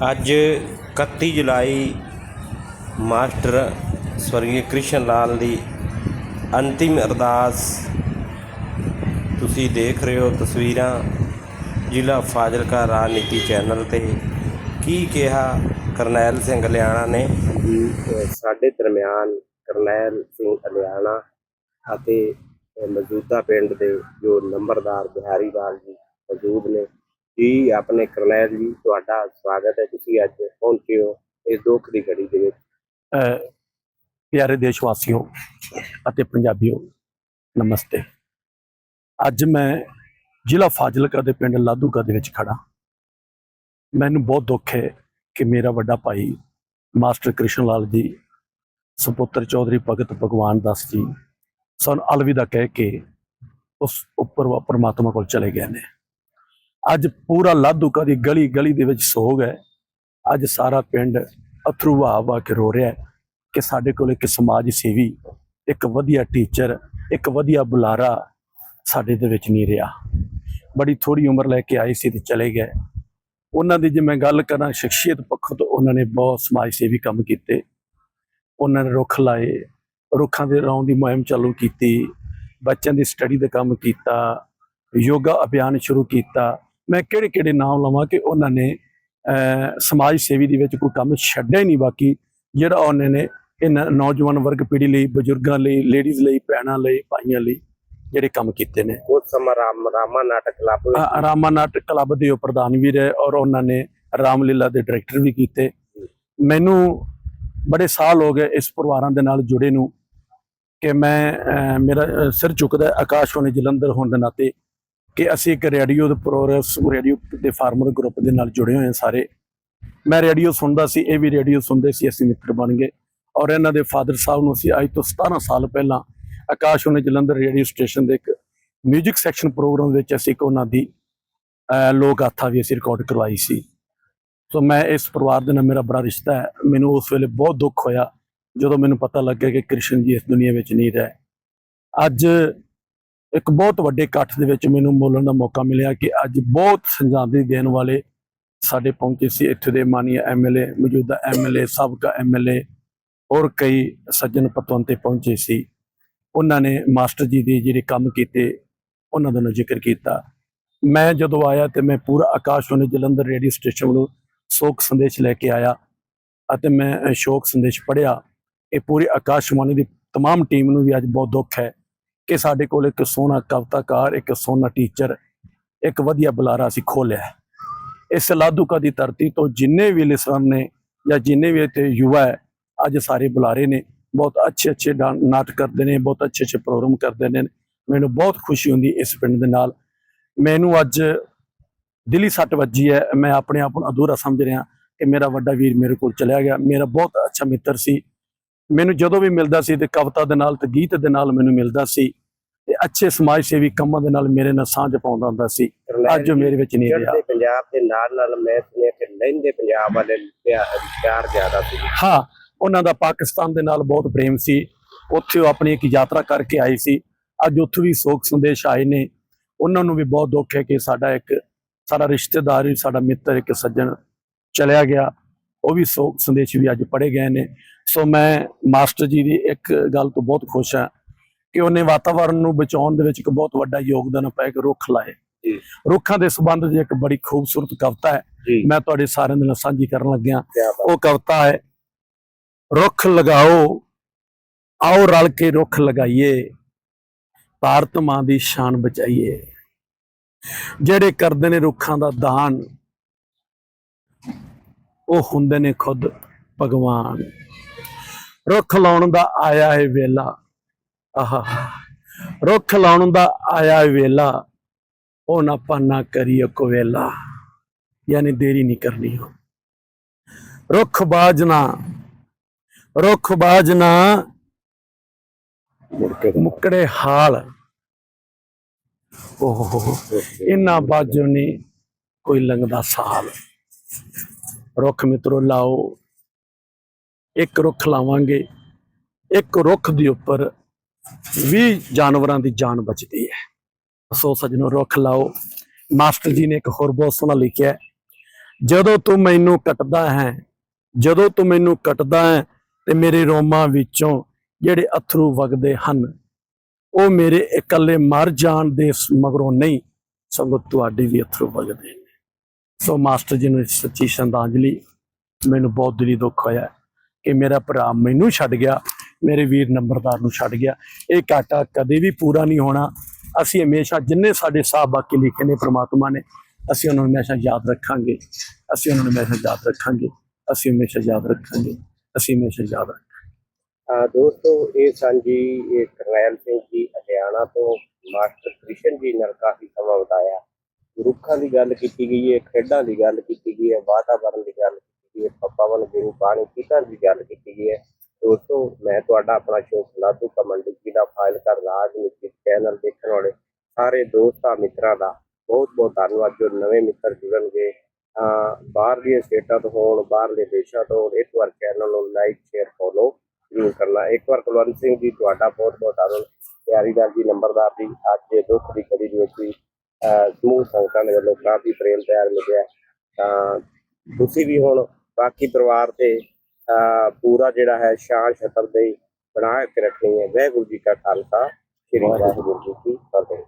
ਅੱਜ 31 ਜੁਲਾਈ ਮਾਸਟਰ ਸਵਰਗੀ ਕ੍ਰਿਸ਼ਨ ਲਾਲ ਦੀ ਅੰਤਿਮ ਅਰਦਾਸ ਤੁਸੀਂ ਦੇਖ ਰਹੇ ਹੋ ਤਸਵੀਰਾਂ ਜ਼ਿਲ੍ਹਾ ਫਾਜ਼ਿਲਕਾ ਰਾਜਨੀਤੀ ਚੈਨਲ ਤੇ। ਕੀ ਕਿਹਾ ਕਰਨੈਲ ਸਿੰਘ ਅਲਿਆਣਾ ਨੇ? ਸਾਡੇ ਦਰਮਿਆਨ ਕਰਨੈਲ ਸਿੰਘ ਅਲਿਆਣਾ ਅਤੇ ਮੌਜੂਦਾ ਪਿੰਡ ਦੇ ਜੋ ਨੰਬਰਦਾਰ ਬਿਹਾਰੀ ਲਾਲ ਜੀ ਮੌਜੂਦ ਨੇ ਜੀ, ਆਪਣੇ ਕਰਨੈਲ ਜੀ, ਤੁਹਾਡਾ ਸਵਾਗਤ ਹੈ। ਤੁਸੀਂ ਅੱਜ ਪਹੁੰਚੇ ਹੋ ਇਸ ਦੁੱਖ ਦੀ ਘੜੀ ਦੇ ਵਿੱਚ। ਪਿਆਰੇ ਦੇਸ਼ ਵਾਸੀਓ ਅਤੇ ਪੰਜਾਬੀਓ, ਨਮਸਤੇ। ਅੱਜ ਮੈਂ ਜ਼ਿਲ੍ਹਾ ਫਾਜ਼ਿਲਕਾ ਦੇ ਪਿੰਡ ਲਾਧੂਕਾ ਦੇ ਵਿੱਚ ਖੜਾ ਮੈਨੂੰ ਬਹੁਤ ਦੁੱਖ ਹੈ ਕਿ ਮੇਰਾ ਵੱਡਾ ਭਾਈ ਮਾਸਟਰ ਕ੍ਰਿਸ਼ਨ ਲਾਲ ਜੀ, ਸੁਪੁੱਤਰ ਚੌਧਰੀ ਭਗਤ ਭਗਵਾਨ ਦਾਸ ਜੀ, ਸਾਨੂੰ ਅਲਵਿਦਾ ਕਹਿ ਕੇ ਉਸ ਉੱਪਰ ਪਰਮਾਤਮਾ ਕੋਲ ਚਲੇ ਗਏ ਨੇ। ਅੱਜ ਪੂਰਾ ਲਾਧੂਕਾ ਦੀ ਗਲੀ ਗਲੀ ਦੇ ਵਿੱਚ ਸੋਗ ਹੈ ਅੱਜ ਸਾਰਾ ਪਿੰਡ ਅਥਰੂ ਵਹਾ ਵਹਾ ਕੇ ਰੋ ਰਿਹਾ ਹੈ ਕਿ ਸਾਡੇ ਕੋਲ ਇੱਕ ਸਮਾਜ ਸੇਵੀ, ਇੱਕ ਵਧੀਆ ਟੀਚਰ ਇੱਕ ਵਧੀਆ ਬੁਲਾਰਾ ਸਾਡੇ ਦੇ ਵਿੱਚ ਨਹੀਂ ਰਿਹਾ। ਬੜੀ ਥੋੜੀ ਉਮਰ ਲੈ ਕੇ ਆਏ ਸੀ ਤੇ ਚਲੇ ਗਏ। ਉਹਨਾਂ ਦੀ ਜੇ ਮੈਂ ਗੱਲ ਕਰਾਂ, ਸ਼ਖਸੀਅਤ ਪੱਖੋਂ ਤੋਂ ਉਹਨਾਂ ਨੇ ਬਹੁਤ ਸਮਾਜ ਸੇਵੀ ਕੰਮ ਕੀਤੇ। ਉਹਨਾਂ ਨੇ ਰੁੱਖ ਲਾਏ, ਰੁੱਖਾਂ ਦੇ ਲਾਉਣ ਦੀ ਮੁਹਿੰਮ ਚਾਲੂ ਕੀਤੀ, ਬੱਚਿਆਂ ਦੀ ਸਟੱਡੀ ਦਾ ਕੰਮ ਕੀਤਾ, ਯੋਗਾ ਅਭਿਆਨ ਸ਼ੁਰੂ ਕੀਤਾ। ਮੈਂ ਕਿਹੜੇ ਕਿਹੜੇ ਨਾਮ ਲਵਾਂ ਕਿ ਉਹਨਾਂ ਨੇ ਸਮਾਜ ਸੇਵੀ ਦੇ ਵਿੱਚ ਕੋਈ ਕੰਮ ਛੱਡਿਆ ਹੀ ਨਹੀਂ ਬਾਕੀ ਜਿਹੜਾ ਉਹਨਾਂ ਨੇ ਇਹਨਾਂ ਨੌਜਵਾਨ ਵਰਗ ਪੀੜ੍ਹੀ ਲਈ ਬਜ਼ੁਰਗਾਂ ਲਈ ਲੇਡੀਜ਼ ਲਈ ਭੈਣਾਂ ਲਈ ਭਾਈਆਂ ਲਈ ਜਿਹੜੇ ਕੰਮ ਕੀਤੇ ਨੇ। ਉਸ ਸਮਾਂ ਰਾਮ ਰਾਮਾ ਨਾਟਕ ਕਲੱਬ ਰਾਮਾ ਨਾਟਕ ਕਲੱਬ ਦੇ ਉਹ ਪ੍ਰਧਾਨ ਵੀ ਰਹੇ ਔਰ ਉਹਨਾਂ ਨੇ ਰਾਮਲੀਲਾ ਦੇ ਡਾਇਰੈਕਟਰ ਵੀ ਕੀਤੇ। ਮੈਨੂੰ ਬੜੇ ਸਾਲ ਹੋ ਗਏ ਇਸ ਪਰਿਵਾਰਾਂ ਦੇ ਨਾਲ ਜੁੜੇ ਨੂੰ ਕਿ ਮੈਂ ਮੇਰਾ ਸਿਰ ਝੁਕਦਾ ਹੈ ਆਕਾਸ਼ਵਾਣੀ ਜਲੰਧਰ ਹੋਣ ਦੇ ਨਾਤੇ ਕਿ ਅਸੀਂ ਇੱਕ ਰੇਡੀਓ ਦੇ ਪ੍ਰੋਗਰੈਸ ਰੇਡੀਓ ਦੇ ਫਾਰਮਰ ਗਰੁੱਪ ਦੇ ਨਾਲ ਜੁੜੇ ਹੋਏ ਹਾਂ ਸਾਰੇ। ਮੈਂ ਰੇਡੀਓ ਸੁਣਦਾ ਸੀ ਇਹ ਵੀ ਰੇਡੀਓ ਸੁਣਦੇ ਸੀ ਅਸੀਂ ਮਿੱਤਰ ਬਣ ਗਏ। ਔਰ ਇਹਨਾਂ ਦੇ ਫਾਦਰ ਸਾਹਿਬ ਨੂੰ ਅਸੀਂ ਅੱਜ ਤੋਂ 17 ਸਾਲ ਪਹਿਲਾਂ ਆਕਾਸ਼ਵਾਣੀ ਜਲੰਧਰ ਰੇਡੀਓ ਸਟੇਸ਼ਨ ਦੇ ਇੱਕ ਮਿਊਜ਼ਿਕ ਸੈਕਸ਼ਨ ਪ੍ਰੋਗਰਾਮ ਵਿੱਚ ਅਸੀਂ ਇੱਕ ਉਹਨਾਂ ਦੀ ਅਹ, ਲੋਕ ਗਾਥਾ ਵੀ ਅਸੀਂ ਰਿਕਾਰਡ ਕਰਵਾਈ ਸੀ। ਸੋ ਮੈਂ ਇਸ ਪਰਿਵਾਰ ਦੇ ਨਾਲ ਮੇਰਾ ਬੜਾ ਰਿਸ਼ਤਾ ਹੈ। ਮੈਨੂੰ ਉਸ ਵੇਲੇ ਬਹੁਤ ਦੁੱਖ ਹੋਇਆ ਜਦੋਂ ਮੈਨੂੰ ਪਤਾ ਲੱਗਿਆ ਕਿ ਕ੍ਰਿਸ਼ਨ ਜੀ ਇਸ ਦੁਨੀਆ ਵਿੱਚ ਨਹੀਂ ਰਹੇ। ਅੱਜ ਇੱਕ ਬਹੁਤ ਵੱਡੇ ਇਕੱਠ ਦੇ ਵਿੱਚ ਮੈਨੂੰ ਬੋਲਣ ਦਾ ਮੌਕਾ ਮਿਲਿਆ ਕਿ ਅੱਜ ਬਹੁਤ ਸੰਜਾਦੀ ਦੇਣ ਵਾਲੇ ਸਾਡੇ ਪਹੁੰਚੇ ਸੀ ਇੱਥੇ ਦੇ ਮਾਨੀਆ ਐਮਐਲਏ ਮੌਜੂਦਾ ਐਮਐਲਏ ਸਾਬਕਾ ਐਮਐਲਏ ਔਰ ਕਈ ਸੱਜਣ ਪਤਵੰਤ ਤੇ ਪਹੁੰਚੇ ਸੀ। ਉਹਨਾਂ ਨੇ ਮਾਸਟਰ ਜੀ ਦੇ ਜਿਹੜੇ ਕੰਮ ਕੀਤੇ, ਉਹਨਾਂ ਦਾ ਜ਼ਿਕਰ ਕੀਤਾ। ਮੈਂ ਜਦੋਂ ਆਇਆ ਤੇ ਮੈਂ ਪੂਰਾ ਆਕਾਸ਼ਵਾਣੀ ਜਲੰਧਰ ਰੇਡੀਓ ਸਟੇਸ਼ਨ ਨੂੰ ਸ਼ੋਕ ਸੰਦੇਸ਼ ਲੈ ਕੇ ਆਇਆ ਅਤੇ ਮੈਂ ਸ਼ੋਕ ਸੰਦੇਸ਼ ਪੜਿਆ ਇਹ ਪੂਰੀ ਆਕਾਸ਼ਵਾਣੀ ਦੀ ਤਮਾਮ ਟੀਮ ਨੂੰ ਵੀ ਅੱਜ ਬਹੁਤ ਦੁੱਖ ਹੈ। ਕਿ ਸਾਡੇ ਕੋਲ ਇੱਕ ਸੋਹਣਾ ਕਵਿਤਾਕਾਰ, ਇੱਕ ਸੋਹਣਾ ਟੀਚਰ ਇੱਕ ਵਧੀਆ ਬੁਲਾਰਾ ਅਸੀਂ ਖੋਲਿਆ ਇਸ ਲਾਧੂਕਾ ਦੀ ਧਰਤੀ ਤੋਂ ਜਿੰਨੇ ਵੀ ਲਿਸਨ ਨੇ ਜਾਂ ਜਿੰਨੇ ਵੀ ਇੱਥੇ ਯੁਵਾ ਹੈ, ਅੱਜ ਸਾਰੇ ਬੁਲਾਰੇ ਨੇ। ਬਹੁਤ ਅੱਛੇ ਅੱਛੇ ਡਾ- ਨਾਟਕ ਕਰਦੇ ਨੇ, ਬਹੁਤ ਅੱਛੇ ਅੱਛੇ ਪ੍ਰੋਗਰਾਮ ਕਰਦੇ ਨੇ। ਮੈਨੂੰ ਬਹੁਤ ਖੁਸ਼ੀ ਹੁੰਦੀ ਇਸ ਪਿੰਡ ਦੇ ਨਾਲ। ਮੈਨੂੰ ਅੱਜ ਦਿੱਲੀ ਸੱਟ ਵੱਜੀ ਹੈ। ਮੈਂ ਆਪਣੇ ਆਪ ਨੂੰ ਅਧੂਰਾ ਸਮਝ ਰਿਹਾ ਕਿ ਮੇਰਾ ਵੱਡਾ ਵੀਰ ਮੇਰੇ ਕੋਲ ਚਲਿਆ ਗਿਆ। ਮੇਰਾ ਬਹੁਤ ਅੱਛਾ ਮਿੱਤਰ ਸੀ। ਮੈਨੂੰ ਜਦੋਂ ਵੀ ਮਿਲਦਾ ਸੀ ਤੇ ਕਵਿਤਾ ਦੇ ਨਾਲ ਤੇ ਗੀਤ ਦੇ ਨਾਲ ਮੈਨੂੰ ਮਿਲਦਾ ਸੀ ਤੇ ਅੱਛੇ ਸਮਾਜ ਸੇਵੀ ਕੰਮਾਂ ਦੇ ਨਾਲ ਮੇਰੇ ਨਾਲ ਸਾਂਝ ਪਾਉਂਦਾ ਹੁੰਦਾ ਸੀ। ਅੱਜ ਉਹ ਮੇਰੇ ਵਿੱਚ ਨਹੀਂ ਰਿਹਾ। ਪੰਜਾਬ ਦੇ ਨਾਲ ਨਾਲ ਮੈਂ ਸੁਣਿਆ ਕਿ ਲਹਿੰਦੇ ਪੰਜਾਬ ਵਾਲੇ ਪਿਆ- ਪਿਆਰ ਜ਼ਿਆਦਾ ਸੀ। ਹਾਂ ਉਹਨਾਂ ਦਾ ਪਾਕਿਸਤਾਨ ਦੇ ਨਾਲ ਬਹੁਤ ਪ੍ਰੇਮ ਸੀ। ਉੱਥੇ ਉਹ ਆਪਣੀ ਇੱਕ ਯਾਤਰਾ ਕਰਕੇ ਆਏ ਸੀ। ਅੱਜ ਉੱਥੋਂ ਵੀ ਸੋਗ ਸੰਦੇਸ਼ ਆਏ ਨੇ। ਉਹਨਾਂ ਨੂੰ ਵੀ ਬਹੁਤ ਦੁੱਖ ਹੈ ਕਿ ਸਾਡਾ ਇੱਕ ਸਾਡਾ ਰਿਸ਼ਤੇਦਾਰ ਸਾਡਾ ਮਿੱਤਰ ਇੱਕ ਸੱਜਣ ਚਲਿਆ ਗਿਆ। ਉਹ ਵੀ ਸੋਗ ਸੰਦੇਸ਼ ਵੀ ਅੱਜ ਪੜ੍ਹੇ ਗਏ ਨੇ। ਸੋ ਮੈਂ ਮਾਸਟਰ ਜੀ ਦੀ ਇੱਕ ਗੱਲ ਤੋਂ ਬਹੁਤ ਖੁਸ਼ ਹਾਂ ਕਿ ਉਹਨੇ ਵਾਤਾਵਰਣ ਨੂੰ ਬਚਾਉਣ ਦੇ ਵਿੱਚ ਇੱਕ ਬਹੁਤ ਵੱਡਾ ਯੋਗਦਾਨ ਪਾਇਆ ਕਿ ਰੁੱਖ ਲਾਏ। ਰੁੱਖਾਂ ਦੇ ਸੰਬੰਧ ਵਿੱਚ ਇੱਕ ਬੜੀ ਖੂਬਸੂਰਤ ਕਵਿਤਾ ਹੈ। ਮੈਂ ਤੁਹਾਡੇ ਸਾਰਿਆਂ ਦੇ ਨਾਲ ਸਾਂਝੀ ਕਰਨ ਲੱਗਿਆ। ਉਹ ਕਵਿਤਾ ਹੈ ਰੁੱਖ ਲਗਾਓ ਆਓ ਰਲ ਕੇ ਰੁੱਖ ਲਗਾਈਏ ਭਾਰਤ ਮਾਂ ਦੀ ਸ਼ਾਨ ਬਚਾਈਏ। ਜਿਹੜੇ ਕਰਦੇ ਨੇ ਰੁੱਖਾਂ ਦਾ ਦਾਨ ਉਹ ਹੁੰਦੇ ਨੇ ਖੁਦ ਭਗਵਾਨ। ਰੁੱਖ ਲਾਉਣ ਦਾ ਆਇਆ ਹੈ ਵੇਲਾ। ਆਹਾ, ਰੁੱਖ ਲਾਉਣ ਦਾ ਆਇਆ ਹੈ ਵੇਲਾ। ਉਹ ਨਾ ਪਾਨਾ ਕਰੀਏ ਕੋਵੇਲਾ ਯਾਨੀ ਦੇਰੀ ਨਹੀਂ ਕਰਨੀ ਹੋ ਰੁੱਖ ਬਾਜਨਾ। ਰੁੱਖ ਬਾਜਨਾ। ਮੁੜ ਕੇ ਮੁਕੜੇ ਹਾਲ। ਓਹ ਇਹਨਾਂ ਬਾਜੋ ਨਹੀਂ ਕੋਈ ਲੰਗਦਾ ਸਾਲ। ਰੁੱਖ ਮਿੱਤਰੋ, ਲਾਓ। ਇੱਕ ਰੁੱਖ ਲਾਵਾਂਗੇ। ਇੱਕ ਰੁੱਖ ਦੇ ਉੱਪਰ 20 ਜਾਨਵਰਾਂ ਦੀ ਜਾਨ ਬਚਦੀ ਹੈ। ਸੋ ਸਜਣੋ ਰੁੱਖ ਲਾਓ। ਮਾਸਟਰ ਜੀ ਨੇ ਇੱਕ ਹੋਰ ਬਹੁਤ ਸੋਹਣਾ ਲਿਖਿਆ ਜਦੋਂ ਤੂੰ ਮੈਨੂੰ ਕੱਟਦਾ ਹੈ, ਜਦੋਂ ਤੂੰ ਮੈਨੂੰ ਕੱਟਦਾ ਹੈ, ਤੇ ਮੇਰੇ ਰੋਮਾਂ ਵਿੱਚੋਂ ਜਿਹੜੇ ਅਥਰੂ ਵਗਦੇ ਹਨ, ਉਹ ਮੇਰੇ ਇਕੱਲੇ ਮਰ ਜਾਣ ਦੇ ਮਗਰੋਂ ਨਹੀਂ, ਸਗੋਂ ਤੁਹਾਡੇ ਵੀ ਅਥਰੂ ਵਗਦੇ ਸੋ ਮਾਸਟਰ ਜੀ ਨੂੰ ਸੱਚੀ ਸ਼ਰਧਾਂਜਲੀ। ਮੈਨੂੰ ਬਹੁਤ ਦਿਲੀ ਦੁੱਖ ਹੋਇਆ ਕਿ ਮੇਰਾ ਭਰਾ ਮੈਨੂੰ ਛੱਡ ਗਿਆ, ਮੇਰੇ ਵੀਰ ਨੰਬਰਦਾਰ ਨੂੰ ਛੱਡ ਗਿਆ। ਇਹ ਘਾਟਾ ਕਦੇ ਵੀ ਪੂਰਾ ਨਹੀਂ ਹੋਣਾ। ਅਸੀਂ ਹਮੇਸ਼ਾ ਜਿੰਨੇ ਸਾਡੇ ਸਾਹ ਬਾਕੀ ਲਿਖੇ ਨੇ ਪ੍ਰਮਾਤਮਾ ਨੇ, ਅਸੀਂ ਉਹਨਾਂ ਨੂੰ ਹਮੇਸ਼ਾ ਯਾਦ ਰੱਖਾਂਗੇ। ਅਸੀਂ ਉਹਨਾਂ ਨੂੰ ਹਮੇਸ਼ਾ ਯਾਦ ਰੱਖਾਂਗੇ। ਅਸੀਂ ਹਮੇਸ਼ਾ ਯਾਦ ਰੱਖਾਂਗੇ। ਅਸੀਂ ਹਮੇਸ਼ਾ ਯਾਦ ਰੱਖਾਂਗੇ। ਦੋਸਤੋ, ਇਹ ਸਾਂਝੀ ਇਹ ਕਰਨੈਲ ਸਿੰਘ ਜੀ, ਹਰਿਆਣਾ ਤੋਂ ਮਾਸਟਰ ਕ੍ਰਿਸ਼ਨ ਜੀ ਨਾਲ ਕਾਫੀ ਸਮਾਂ ਬਤਾਇਆ। ਰੁੱਖਾਂ ਦੀ ਗੱਲ ਕੀਤੀ ਗਈ ਹੈ ਖੇਡਾਂ ਦੀ ਗੱਲ ਕੀਤੀ ਗਈ ਹੈ ਵਾਤਾਵਰਣ ਦੀ ਗੱਲ ਕੀਤੀ ਗਈ ਹੈ ਪਵਨ ਗੁਰੂ ਪਾਣੀ ਪਿਤਾ ਦੀ ਗੱਲ ਕੀਤੀ ਗਈ ਹੈ। ਦੋਸਤੋ ਮੈਂ ਤੁਹਾਡਾ ਆਪਣਾ ਸ਼ੋਕ ਲਾਦੂ ਕਮੰਡੀ ਜੀ ਦਾ ਫਾਇਲ ਕਰ ਰਾਜਨੀਤੀ ਚੈਨਲ ਦੇਖਣ ਵਾਲੇ ਸਾਰੇ ਦੋਸਤਾਂ ਮਿੱਤਰਾਂ ਦਾ ਬਹੁਤ ਬਹੁਤ ਧੰਨਵਾਦ ਜੋ ਨਵੇਂ ਮਿੱਤਰ ਜੁੜਨਗੇ। ਬਾਹਰਲੀਆਂ ਸਟੇਟਾਂ ਤੋਂ ਹੋਣ ਬਾਹਰਲੇ ਦੇਸ਼ਾਂ ਤੋਂ ਹੋਣ, ਇੱਕ ਵਾਰ ਚੈਨਲ ਨੂੰ ਲਾਈਕ ਸ਼ੇਅਰ ਫੋਲੋ ਜ਼ਰੂਰ ਕਰਨਾ। ਇੱਕ ਵਾਰ ਕੁਲਵੰਤ ਸਿੰਘ ਜੀ ਤੁਹਾਡਾ ਬਹੁਤ ਬਹੁਤ ਧੰਨਵਾਦ। ਪਿਆਰੀ ਪਿਆਰੀਦਾਰ ਜੀ ਨੰਬਰਦਾਰ ਜੀ ਅੱਜ ਦੁੱਖ ਦੀ ਘੜੀ ਦੇ ਵਿੱਚ ਵੀ ਸਮੂਹ ਸੰਗਤਾਂ ਦੇ ਵੱਲੋਂ ਕਾਫੀ ਪ੍ਰੇਮ ਪਿਆਰ ਮਿਲਿਆ ਤਾਂ ਤੁਸੀਂ ਵੀ ਹੁਣ ਬਾਕੀ ਪਰਿਵਾਰ ਤੇ ਪੂਰਾ ਜਿਹੜਾ ਹੈ ਸ਼ਾਨ ਛਤਰ ਦੇ ਬਣਾ ਕੇ ਰੱਖਣੀ ਹੈ। ਵਾਹਿਗੁਰੂ ਜੀ ਕਾ ਖਾਲਸਾ ਸ੍ਰੀ ਵਾਹਿਗੁਰੂ ਜੀ ਕੀ ਫਤਿਹ।